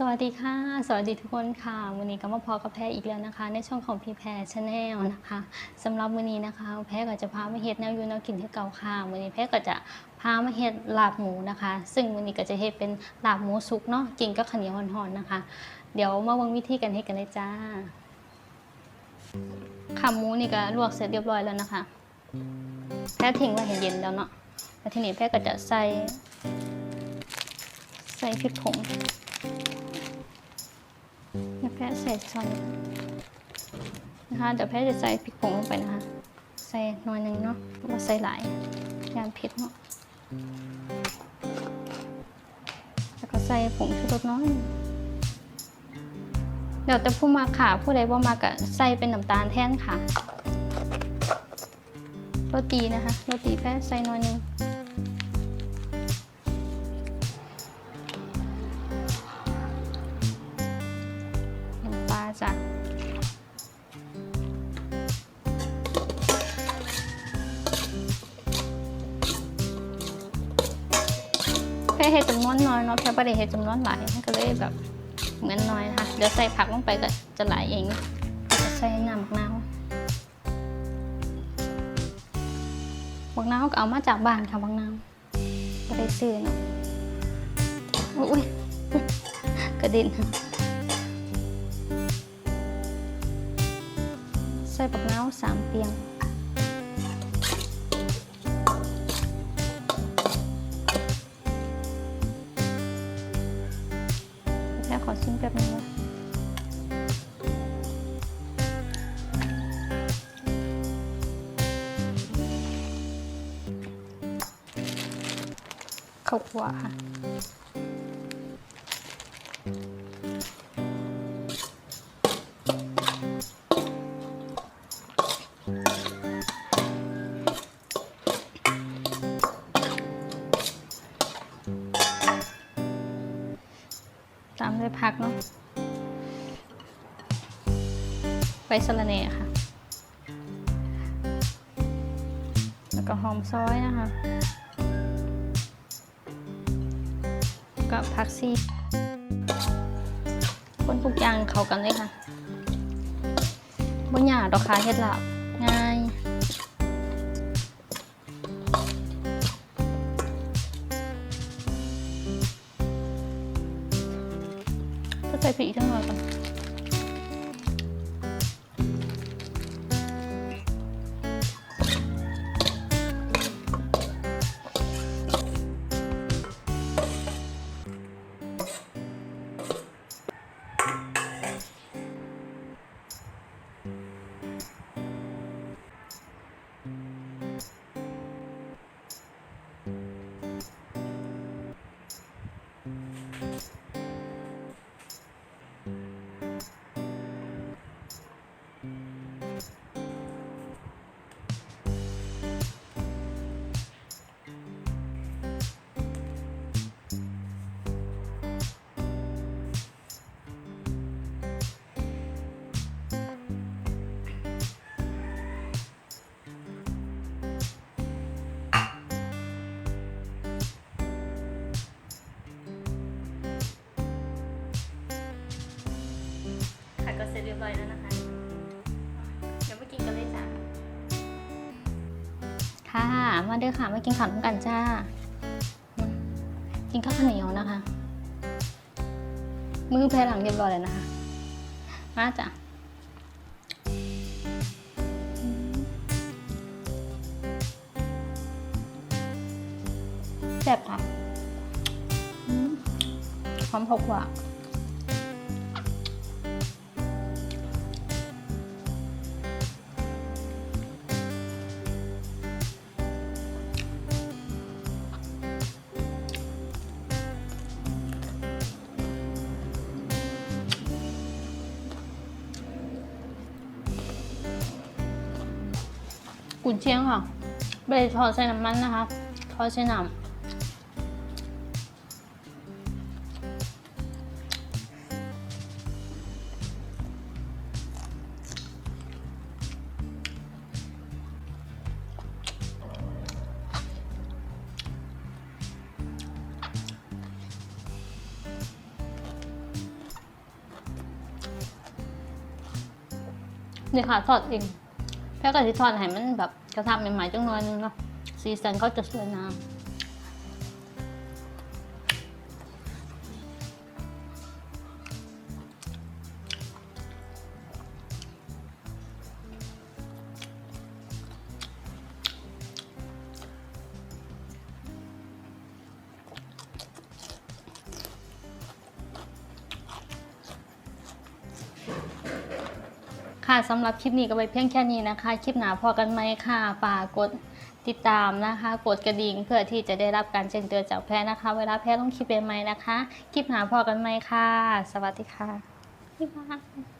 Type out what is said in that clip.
สวัสดีค่ะ สวัสดีทุกคนค่ะ วันนี้ก็มาพอกับแพรอีกแล้วนะคะ ในช่องของพี่แพรชาแนลนะคะสำหรับวันนี้นะคะ แพรก็จะพามาเฮ็ดแนวอยูแนวกินที่เก่าค่ะวันนี้แพรก็จะพามาเฮ็ดลาบหมูนะคะ ซึ่งวันนี้ก็จะเฮ็ดเป็นลาบหมูสุกเนาะกินกับข้าวเหนียวห่อนๆนะคะ เดี๋ยวมาเบิ่งวิธีกันเฮ็ดกันเลยจ้าขาหมูนี่ก็ลวกเสร็จเรียบร้อยแล้วนะคะ แพรทิ้งไว้ให้เย็นแล้วเนาะแล้วทีนี้แพรก็จะใส่ ใส่พริกผง แล้วแพะใส่ช้อนนะคะเดี๋ยวแพะจะใส่พริกผงลงไปนะคะ ใส่หน่อยหนึ่งเนาะว่าใส่หลายยานเผ็ดเนาะแล้วก็ใส่ผงชูรสน้อยเดี๋ยวแต่ผู้มาค่ะผู้ใดว่ามากะใส่เป็นน้ำตาลแท่นค่ะโรตีนะคะโรตีแพะใส่หน่อยหนึ่ง เห็ดจำนวนน้อยเนาะแค่ประเดี๋ยวเห็ดจำนวนหลายก็เลยแบบเหมือนน้อยนะคะเดี๋ยวใส่ผักลงไปก็จะหลายเองจะใส่น้ำมะนาวบักนาวก็เอามาจากบ้านค่ะบักนาวก็ได้ซื้อเนาะอุ้ยกระเด็นใส่ปักน้าวสาม เปียงแค่ขบนี้นะข้าวคั่วค่ะตา ด้วยผักเนาะใบสะระแหน่ค่ะ แล้วก็หอมซอยนะคะแล้วก็ผักซีคนทุกอย่างเข้ากันเลยค่ะบนหยาดอกค่ะเฮ็ดลาบง่าย ใส่พริกจังหน่อยก่อน ยบร้อยแล้วนะคะ เดี๋ยวมากินกันเลยจ้าค่ะ มาเด้อค่ะ มากินข้าวกันจ้า กินข้าวข้าวเหนียวนะคะ มือแพรหลังเรียบร้อยแล้วนะคะ มาจ้ะแซ่บค่ะหอมหกว่า กุนเชียงค่ะเบรทอดใส่น้ำมันนะคะทอดใส่น้นี่ค่ะทอดเอง แพ้ก็จะทอดให้มันแบบกระทำใหม่ๆจังหน่อยนึงเนาะสีสันก็จะสวยงาม ค่ะสำหรับคลิปนี้ก็ไปเพียงแค่นี้นะคะ คลิปหนาพอกันไหมค่ะฝากกดติดตามนะคะ กดกระดิ่งเพื่อที่จะได้รับการแจ้งเตือนจากแพรนะคะ เวลาแพรลงคลิปใหม่ๆนะคะ คลิปหนาพอกันไหมค่ะ สวัสดีค่ะบ๊ายบาย